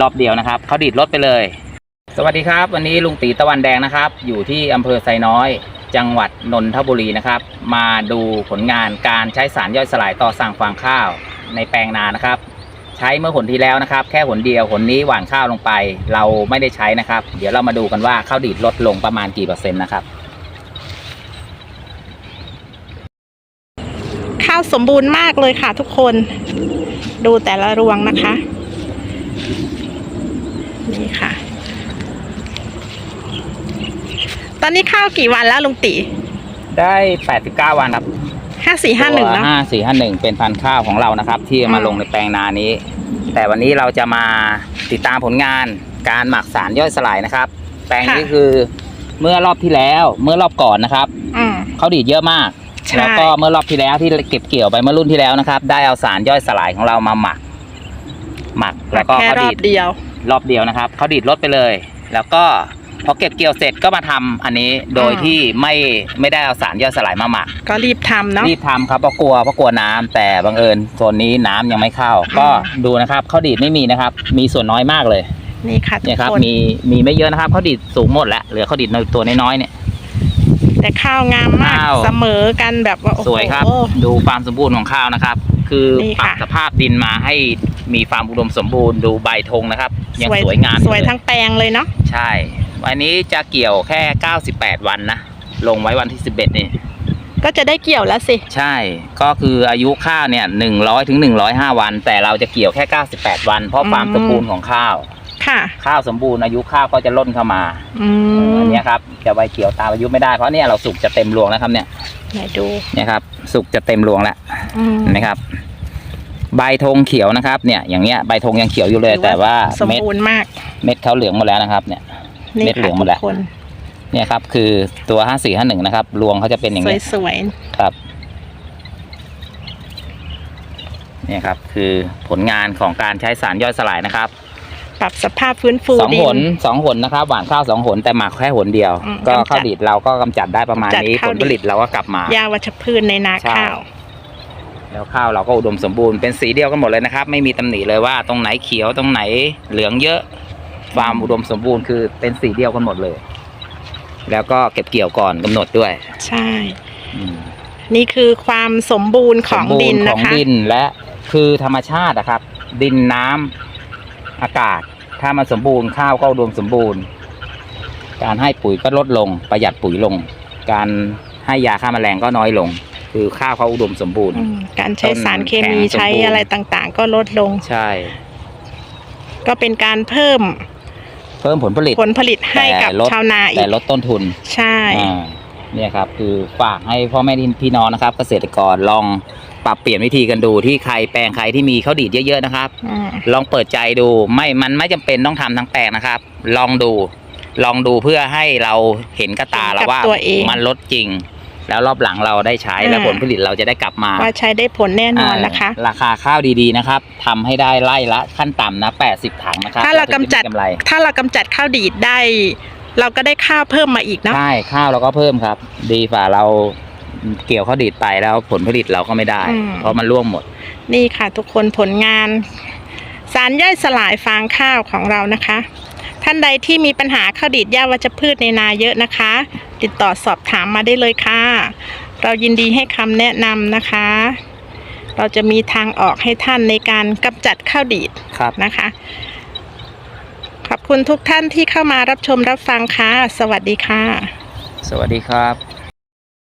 รอบเดียวนะครับเขาดีดรถไปเลย สวัสดีครับ วันนี้ลุงตีตะวันแดงนะครับ อยู่ที่อำเภอไซน้อย จังหวัดนนทบุรีนะครับ มาดูผลงานการใช้สารย่อยสลายต่อสั่งฟางข้าวในแปลงนานะครับ ใช้เมื่อผลที่แล้วนะครับ แค่ผลเดียวผลนี้หว่านข้าวลงไป เราไม่ได้ใช้นะครับ เดี๋ยวเรามาดูกันว่าข้าวดีดลดลงประมาณกี่เปอร์เซ็นต์นะครับข้าวสมบูรณ์มากเลยค่ะทุกคน ดูแต่ละรวงนะคะ นี่ค่ะ ตอนนี้ข้าวกี่วันแล้วลุงตีได้89วันครับห้าสี่ห้าหนึ่งเนาะห้าสี่ห้าหนึ่งเป็นพันธุ์ข้าวของเรานะครับ ที่มาอืมลงในแปลงนานี้ แต่วันนี้เราจะมาติดตามผลงานการหมักสารย่อยสลายนะครับ แปลงนี้คือเมื่อรอบที่แล้วเมื่อรอบก่อนนะครับอืมเขาดีดเยอะมากใช่แล้วก็เมื่อรอบที่แล้วที่เก็บเกี่ยวไปเมื่อรุ่นที่แล้วนะครับ ได้เอาสารย่อยสลายของเรามาหมัก หมักแล้วก็แค่เขารอดีบดเดียว รอบเดียวนะครับเขาดีดรถไปเลย แล้วก็พอเก็บเกี่ยวเสร็จก็มาทำอันนี้โดยอ่าที่ไม่ไม่ได้เอาสารย่อยสลายมาหมัก ก็รีบทำเนาะรีบทำครับเพราะกลัวเพราะกลัวน้ำแต่บังเอิญโซนนี้น้ำยังไม่เข้าอืมก็ดูนะครับข้าวดีดไม่มีนะครับ มีส่วนน้อยมากเลยนี่ค่ะทุเนี่ยกครับคนมีมีไม่เยอะนะครับข้าวดีดสูงหมดแล้วเหลือข้าวดีดตัวน้อยๆเนี่ยแต่ข้าวงามมากข้าวเสมอกันแบบว่าโอ้โหสวยครับ ดูความสมบูรณ์ของข้าวนะครับ คือนี่ปรับค่ะสภาพดินมาให้มีความอุดมสมบูรณ์ดูใบธงนะครับ ยังสวยงามอสวยเลทั้งแปลงเลยเนาะใช่ วันนี้จะเกี่ยวแค่98วันนะ ลงไว้วันที่11นี่ ก็จะได้เกี่ยวแล้วสิ ใช่ ก็คืออายุข้าวเนี่ย100ถึง105วัน แต่เราจะเกี่ยวแค่98วัน เพราะความอืมสมบูรณ์ของข้าว ค่ะ ข้าวสมบูรณ์อายุข้าวก็จะล่นเข้ามาอือัมนเนี้ยครับจะไปเกี่ยวตามอายุไม่ได้เพราะเนี่ยเราสุกจะเต็มรวงแล้วครับเนี่ยไหนดูเนี่ยครับ สุกจะเต็มรวงแล้วอืมเห็นะครับ ใบธงเขียวนะครับ เนี่ยอย่างเงี้ยใบธงยังเขียวอยู่เลยถือว่าแต่ว่าสมเม็ดบูรณ์มาก เม็ดเขาเหลืองหมดแล้วนะครับ เนี่ยนี่เม็ดเหลืค่ะองหมทุดแล้วกคนเนี่ยครับ คือตัว5451นะครับรวงเขาจะเป็นอย่างสวยนี้สวยครับเนี่ยครับ คือผลงานของการใช้สารย่อยสลายนะครับๆปรับสภาพฟื้นฟูสองดิหนสองหนนะครับ หว่านข้าวสองหนแต่หมักแค่หนเดียวอืมก็กำจัดข้าวดีดเราก็กำจัดได้ประมาณกำจัดนี้ข้าผวลดีดผลิตเราก็กลับมายาวัชพืชในนาใช่ข้าว แล้วข้าวเราก็อุดมสมบูรณ์เป็นสีเดียวกันหมดเลยนะครับ ไม่มีตำหนิเลยว่าตรงไหนเขียวตรงไหนเหลืองเยอะความอุดมสมบูรณ์คือเป็นสีเดียวกันหมดเลย แล้วก็เก็บเกี่ยวก่อนกำหนดด้วย ใช่อืมนี่คือความสมบูรณ์ของสมบูรณ์ดินขนะองคะดินและคือธรรมชาตินะครับ ดินน้ำอากาศ ถ้ามันสมบูรณ์ข้าวก็อุดมสมบูรณ์ การให้ปุ๋ยก็ลดลงประหยัดปุ๋ยลง การให้ยาฆ่าแมลงก็น้อยลง คือข้าวเขาอุดมสมบูรณ์ อืมการใช้สารเคมีต้นแข็งสมบูรณ์ใช้อะไรต่างๆ ก็ลดลง ใช่ ก็เป็นการเพิ่มเพิ่มผลผลิตผลผลิตให้กับแต่ลดชาวนาอีแต่กลดต้นทุน ใช่ อ่าเนี่ยครับคือฝากให้พ่อแม่พี่น้องนะครับ เกษตรกรลองปรับเปลี่ยนวิธีกันดูที่ใครแปลงใครที่มีข้าวดีดเยอะๆนะครับ อืมลองเปิดใจดูไม่มันไม่จำเป็นต้องทำทั้งแปลงนะครับ ลองดู ลองดูเพื่อให้เราเห็นกับตาแล้วว่าตัวเองมันลดจริง แล้วรอบหลังเราได้ใช้อ่าแล้วผลผลิตเราจะได้กลับมาว่าใช้ได้ผลแน่นอนนะคะอ่าราคาข้าวดีๆนะครับทำให้ได้ไล่ละขั้นต่ำนะ 80 ถังนะครับถ้าเรากำจัดถึงะมีกำไรถ้าเรากำจัดข้าวดีดได้ เราก็ได้ข้าวเพิ่มมาอีกเนาะใช่ข้าวเราก็เพิ่มครับ ดีฝ่าเราเกี่ยวข้าวดีดไปแล้วผลผลิตเราก็ไม่ได้ เพราะมันร่วงหมด นี่ค่ะ ทุกคนผลงาน สารย่อยสลายฟางข้าวของเรานะคะ ท่านใดที่มีปัญหาข้าวดีดหญ้าวัชพืชในนาเยอะนะคะ ติดต่อสอบถามมาได้เลยค่ะ เรายินดีให้คำแนะนำนะคะ เราจะมีทางออกให้ท่านในการกำจัดข้าวดีดครับนะคะ ขอบคุณทุกท่านที่เข้ามารับชมรับฟังค่ะ สวัสดีค่ะ สวัสดีครับ